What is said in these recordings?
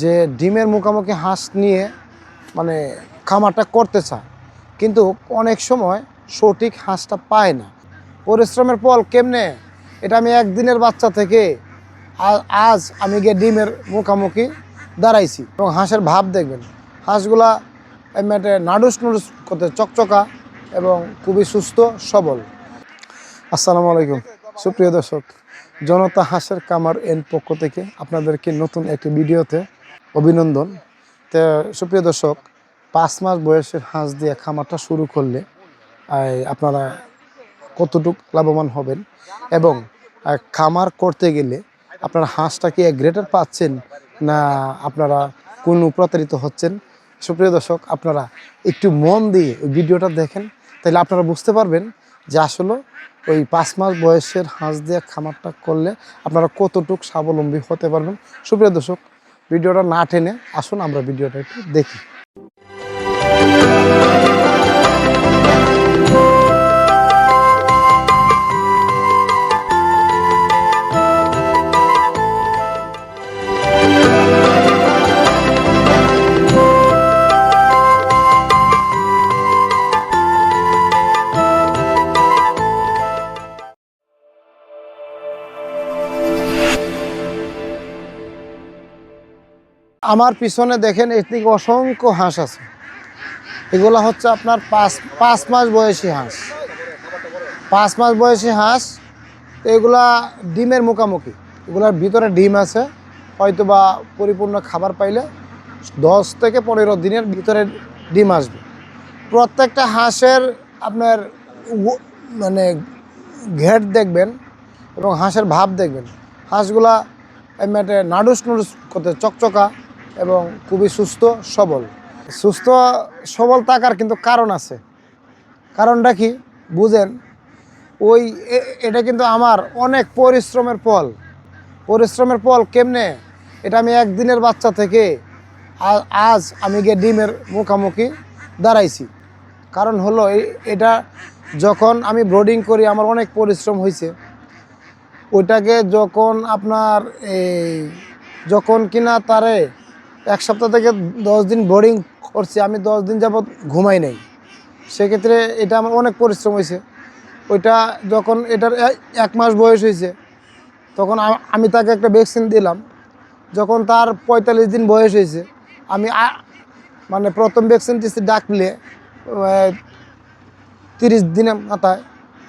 যে ডিমের মুখামুখি হাঁস নিয়ে মানে খামারটা করতে চায়, কিন্তু অনেক সময় সঠিক হাঁসটা পায় না। পরিশ্রমের ফল কেমনে? এটা আমি একদিনের বাচ্চা থেকে আজ আমি গিয়ে ডিমের মুখামুখি দাঁড়াইছি। এবং হাঁসের ভাব দেখবেন, হাঁসগুলা এমনিতে নাডুস নুডুস করতে চকচকা এবং খুবই সুস্থ, সবল। আসসালামু আলাইকুম। সুপ্রিয় দর্শক, জনতা হাঁসের কামার এন পক্ষ থেকে আপনাদেরকে নতুন একটি ভিডিওতে অভিনন্দন। তো সুপ্রিয় দর্শক, পাঁচ মাস বয়সের হাঁস দিয়ে খামারটা শুরু করলে আপনারা কতটুক লাভবান হবেন? এবং খামার করতে গেলে আপনারা হাঁসটা কি গ্রেটার পাচ্ছেন না আপনারা কোন প্রতারিত হচ্ছেন? সুপ্রিয় দর্শক, আপনারা একটু মন দিয়ে ওই ভিডিওটা দেখেন, তাহলে আপনারা বুঝতে পারবেন যে আসলে ওই পাঁচ মাস বয়সের হাঁস দিয়ে খামারটা করলে আপনারা কতটুক স্বাবলম্বী হতে পারবেন। সুপ্রিয় দর্শক ভিডিওটা না টেনে আসুন আমরা ভিডিওটা একটু দেখি। আমার পিছনে দেখেন এদিকে অসংখ্য হাঁস আছে। এগুলা হচ্ছে আপনার পাঁচ পাঁচ মাস বয়সী হাঁস। পাঁচ মাস বয়সী হাঁস, এগুলা ডিমের মুখামুখি। এগুলার ভিতরে ডিম আছে হয়তো বা পরিপূর্ণ খাবার পাইলে দশ থেকে পনেরো দিনের ভিতরে ডিম আসবে। প্রত্যেকটা হাঁসের আপনার মানে ঘেট দেখবেন এবং হাঁসের ভাব দেখবেন। হাঁসগুলা এমনিতে নাডুস নুডুস করতে, চকচকা। এবং খুবই সুস্থ, সবল। সুস্থ, সবল থাকার কিন্তু কারণ আছে। কারণটা কি? বুঝেন, ওই এটা কিন্তু আমার অনেক পরিশ্রমের ফল। পরিশ্রমের ফল কেমনে? এটা আমি একদিনের বাচ্চা থেকে আজ আমি গিয়ে ডিমের মুখামুখি দাঁড়াইছি। কারণ হলো এটা যখন আমি ব্রোডিং করি, আমার অনেক পরিশ্রম হয়েছে ওইটাকে যখন আপনার এই, যখন কিনা তারে এক সপ্তাহ থেকে দশ দিন বোর্ডিং করছি, আমি দশ দিন যাবৎ ঘুমাই নাই। সেক্ষেত্রে এটা আমার অনেক পরিশ্রম হয়েছে। ওইটা যখন এটার এক মাস বয়স হয়েছে, তখন আমি তাকে একটা ভ্যাকসিন দিলাম। যখন তার পঁয়তাল্লিশ দিন বয়স হয়েছে, আমি মানে প্রথম ভ্যাকসিন দিচ্ছি ডাকলে তিরিশ দিনের মাথায়।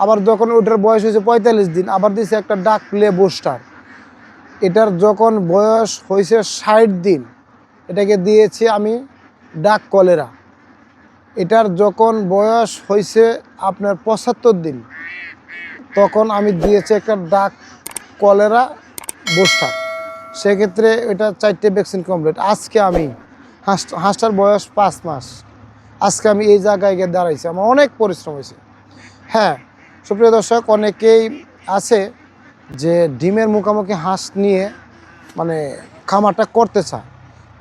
আবার যখন ওটার বয়স হয়েছে পঁয়তাল্লিশ দিন, আবার দিয়েছে একটা ডাক প্লে বুস্টার এটার যখন বয়স হয়েছে ষাট দিন এটাকে দিয়েছি আমি ডাক কলেরা। এটার যখন বয়স হয়েছে আপনার পঁচাত্তর দিন, তখন আমি দিয়েছি একটা ডাক কলেরা বুস্টার। সেক্ষেত্রে এটা চারটে ভ্যাকসিন কমপ্লিট। আজকে আমি হাঁস হাঁসটার বয়স পাঁচ মাস। আজকে আমি এই জায়গায় গিয়ে দাঁড়াইছি। আমার অনেক পরিশ্রম হয়েছে। হ্যাঁ সুপ্রিয় দর্শক, অনেকেই আছে যে ডিমের মুখোমুখি হাঁস নিয়ে মানে খামারটা করতে চায়।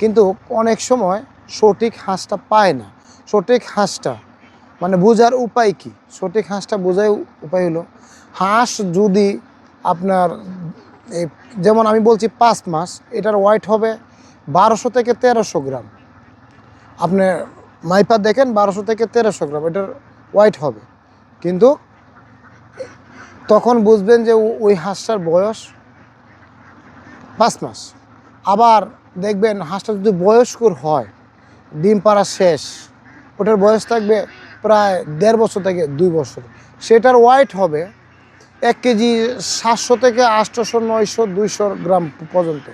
কিন্তু অনেক সময় সঠিক হাঁসটা পায় না। সঠিক হাঁসটা মানে বোঝার উপায় কি? সঠিক হাঁসটা বোঝার উপায় হলো, হাঁস যদি আপনার যেমন আমি বলছি পাঁচ মাস, এটার ওয়েট হবে বারোশো থেকে তেরোশো গ্রাম। আপনি মাইপা দেখেন বারোশো থেকে তেরোশো গ্রাম, এটার ওয়েট হবে। কিন্তু তখন বুঝবেন যে ওই হাঁসটার বয়স পাঁচ মাস। আবার দেখবেন হাঁসটা যদি বয়স্কর হয়, ডিম পাড়া শেষ, ওটার বয়স থাকবে প্রায় দেড় বছর থেকে দুই বছর। সেটার ওয়াইট হবে এক কেজি সাতশো থেকে আটশোশো নয়শো, দুইশো গ্রাম পর্যন্ত।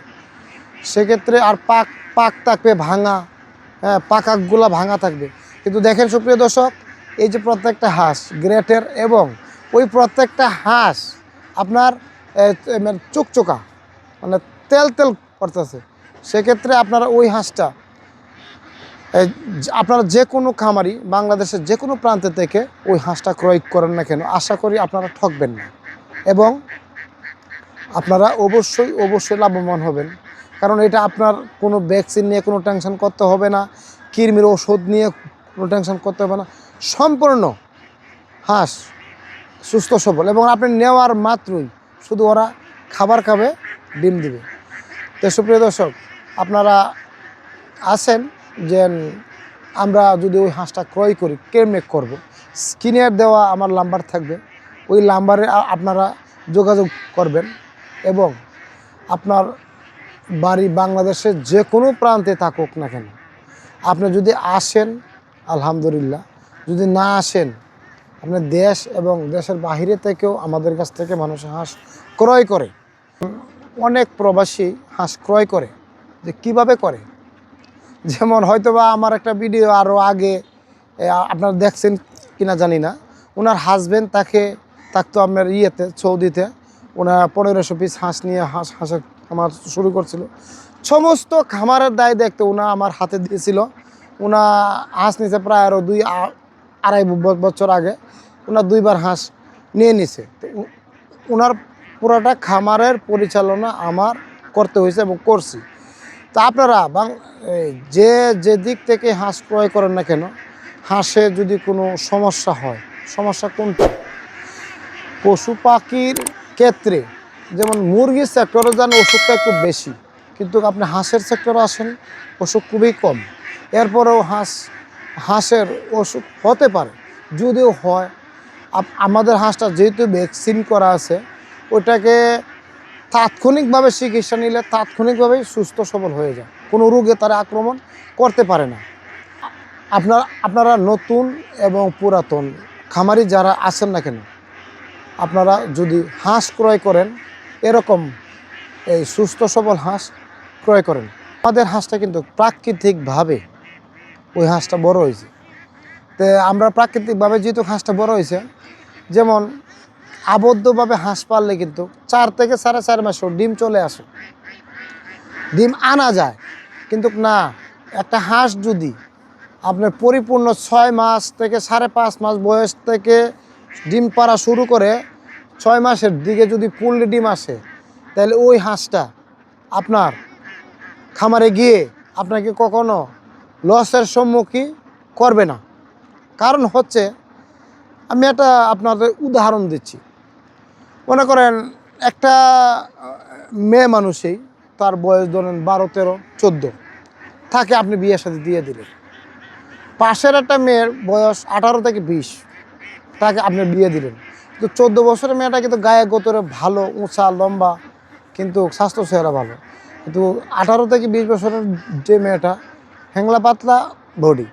সেক্ষেত্রে আর পাক পাক থাকবে ভাঙা হ্যাঁ পাকাকগুলা ভাঙা থাকবে। কিন্তু দেখেন সুপ্রিয় দর্শক, এই যে প্রত্যেকটা হাঁস, গ্রেটের এবং ওই প্রত্যেকটা হাঁস আপনার মানে চুকচোকা মানে তেল তেল করতেছে। সেক্ষেত্রে আপনারা ওই হাঁসটা আপনারা যে কোনো খামারি বাংলাদেশের যে কোনো প্রান্ত থেকে ওই হাঁসটা ক্রয় করেন না কেন, আশা করি আপনারা ঠকবেন না। এবং আপনারা অবশ্যই অবশ্যই লাভবান হবেন। কারণ এটা আপনার কোনো ভ্যাকসিন নিয়ে কোনো টেনশন করতে হবে না, কৃমির ওষুধ নিয়ে কোনো টেনশন করতে হবে না। সম্পূর্ণ হাঁস সুস্থ, সবল এবং আপনি নেওয়ার মাত্রই শুধু ওরা খাবার খাবে, ডিম দিবে। তো সুপ্রিয় দর্শক আপনারা আসেন যে আমরা যদি ওই হাঁসটা ক্রয় করি, কেমনে করব? স্ক্রিনের দেওয়া আমার নাম্বার থাকবে। ওই নাম্বারে আ- আপনারা যোগাযোগ করবেন এবং আপনার বাড়ি বাংলাদেশের যে কোনো প্রান্তে থাকুক না কেন, আপনি যদি আসেন, আলহামদুলিল্লাহ, যদি না আসেন আপনার দেশ এবং দেশের বাহিরে থেকেও আমাদের কাছ থেকে মানুষ হাঁস ক্রয় করে। অনেক প্রবাসী হাঁস ক্রয় করে। যে কীভাবে করে? যেমন হয়তোবা আমার একটা ভিডিও আরও আগে আপনারা দেখছেন কিনা জানি না। ওনার হাজব্যান্ড তাকে থাকতো আপনার ইয়েতে, সৌদিতে ওনার পনেরোশো পিস হাঁস নিয়ে হাঁস, হাঁসের খামার শুরু করছিল। সমস্ত খামারের দায় দেখতে ওনা আমার হাতে দিয়েছিল। ওনা হাঁস নিছে প্রায় আরও দুই আড়াই বছর আগে। ওনার দুইবার হাঁস নিয়ে নিছে। ওনার পুরোটা খামারের পরিচালনা আমার করতে হয়েছে এবং করছি। তা আপনারা যে যে দিক থেকে হাঁস ক্রয় করেন না কেন, হাঁসে যদি কোনো সমস্যা হয়, সমস্যা কোনটা? পশু পাখির ক্ষেত্রে, যেমন মুরগির সেক্টরে যান ওষুধটা একটু বেশি, কিন্তু আপনি হাঁসের সেক্টরে আসেন, ওষুধ খুবই কম। এরপরেও হাঁস, হাঁসের ওষুধ হতে পারে, যদিও হয়। আমাদের হাঁসটা যেহেতু ভ্যাকসিন করা আছে, ওটাকে তাৎক্ষণিকভাবে চিকিৎসা নিলে তাৎক্ষণিকভাবেই সুস্থ সবল হয়ে যায়। কোনো রোগে তারা আক্রমণ করতে পারে না। আপনার, আপনারা নতুন এবং পুরাতন খামারি যারা আছেন না কেন, আপনারা যদি হাঁস ক্রয় করেন, এরকম এই সুস্থ সবল হাঁস ক্রয় করেন, আমাদের হাঁসটা কিন্তু প্রাকৃতিকভাবে ওই হাঁসটা বড় হয়েছে। তো আমরা প্রাকৃতিকভাবে যেহেতু হাঁসটা বড় হয়েছে, যেমন আবদ্ধভাবে হাঁস পাললে কিন্তু চার থেকে সাড়ে চার মাসেও ডিম চলে আসে। ডিম আনা যায়, কিন্তু না, একটা হাঁস যদি আপনার পরিপূর্ণ ছয় মাস থেকে সাড়ে পাঁচ মাস বয়স থেকে ডিম পাড়া শুরু করে ছয় মাসের দিকে যদি পুললি ডিম আসে, তাহলে ওই হাঁসটা আপনার খামারে গিয়ে আপনাকে কখনো লসের সম্মুখীন করবে না। কারণ হচ্ছে, আমি একটা আপনাদের উদাহরণ দিচ্ছি। মনে করেন একটা মেয়ে মানুষই তার বয়স ধরেন বারো, তেরো, চোদ্দ, তাকে আপনি বিয়ের সাথে দিয়ে দিলেন। পাশের একটা মেয়ের বয়স আঠারো থেকে বিশ, তাকে আপনি বিয়ে দিলেন। তো চোদ্দ বছরের মেয়েটা কিন্তু গায়ে গোতরে ভালো, উঁচা, লম্বা, কিন্তু স্বাস্থ্য চেহারা ভালো। কিন্তু আঠারো থেকে বিশ বছরের যে মেয়েটা হ্যাংলা পাতলা বডি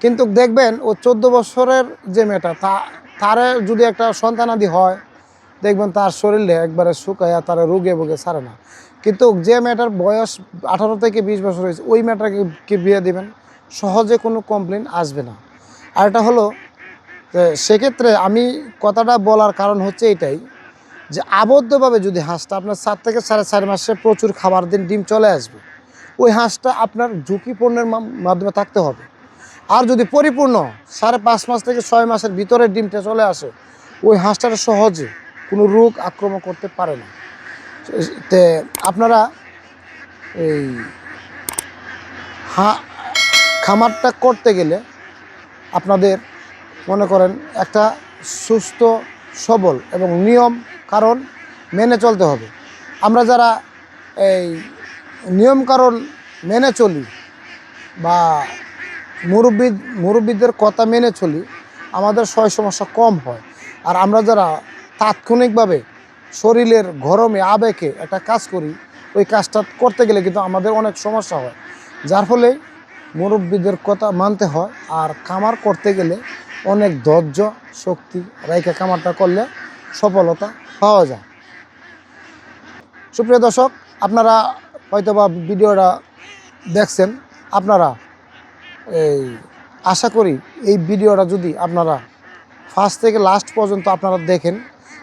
কিন্তু দেখবেন ও চোদ্দ বছরের যে মেয়েটা, তা, তারে যদি একটা সন্তানাদি হয় দেখবেন তার শরীরে একবারে শুকায়া তার রোগে ভোগে, ছাড়ে না। কিন্তু যে মেয়েটার বয়স আঠারো থেকে বিশ বছর হয়েছে, ওই মেয়েটাকে বিয়ে দিবেন? সহজে কোনো কমপ্লেন আসবে না। আর এটা হলো সেক্ষেত্রে আমি কথাটা বলার কারণ হচ্ছে এটাই যে আবদ্ধভাবে যদি হাঁসটা আপনার সাত থেকে সাড়ে চার মাসে প্রচুর খাবার দিন, ডিম চলে আসবে, ওই হাঁসটা আপনার ঝুঁকিপূর্ণের মাধ্যমে থাকতে হবে। আর যদি পরিপূর্ণ সাড়ে পাঁচ মাস থেকে ছয় মাসের ভিতরে ডিমটা চলে আসে, ওই হাঁসটা সহজে কোনো রোগ আক্রমণ করতে পারে না। তে আপনারা এই হা, খামারটা করতে গেলে আপনাদের মনে করেন একটা সুস্থ, সবল এবং নিয়ম কারণ মেনে চলতে হবে। আমরা যারা এই নিয়ম কারণ মেনে চলি বা মুরব্বী, মুরব্বীদের কথা মেনে চলি, আমাদের সয় সমস্যা কম হয়। আর আমরা যারা তাৎক্ষণিকভাবে শরীরের গরমে, আবেগে একটা কাজ করি, ওই কাজটা করতে গেলে কিন্তু আমাদের অনেক সমস্যা হয়। যার ফলে মুরব্বীদের কথা মানতে হয় আর কামার করতে গেলে অনেক ধৈর্য, শক্তি রেখে কামারটা করলে সফলতা পাওয়া যায়। সুপ্রিয় দর্শক, আপনারা হয়তোবা ভিডিওটা দেখছেন, আপনারা এই আশা করি এই ভিডিওটা যদি আপনারা ফার্স্ট থেকে লাস্ট পর্যন্ত আপনারা দেখেন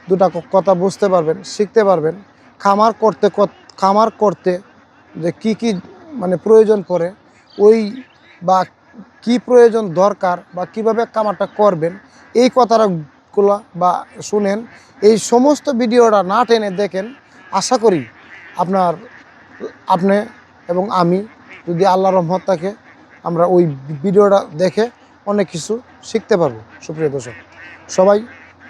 দুটা কথা বুঝতে পারবেন, শিখতে পারবেন। খামার করতে খামার করতে যে কি কি মানে প্রয়োজন পড়ে, ওই বা কি প্রয়োজন দরকার বা কীভাবে খামারটা করবেন, এই কথাগুলো বা শুনেন। এই সমস্ত ভিডিওটা না টেনে দেখেন, আশা করি আপনার, আপনি এবং আমি যদি আল্লাহ রহমত থাকে, আমরা ওই ভিডিওটা দেখে অনেক কিছু শিখতে পারব। সুপ্রিয় দর্শক, সবাই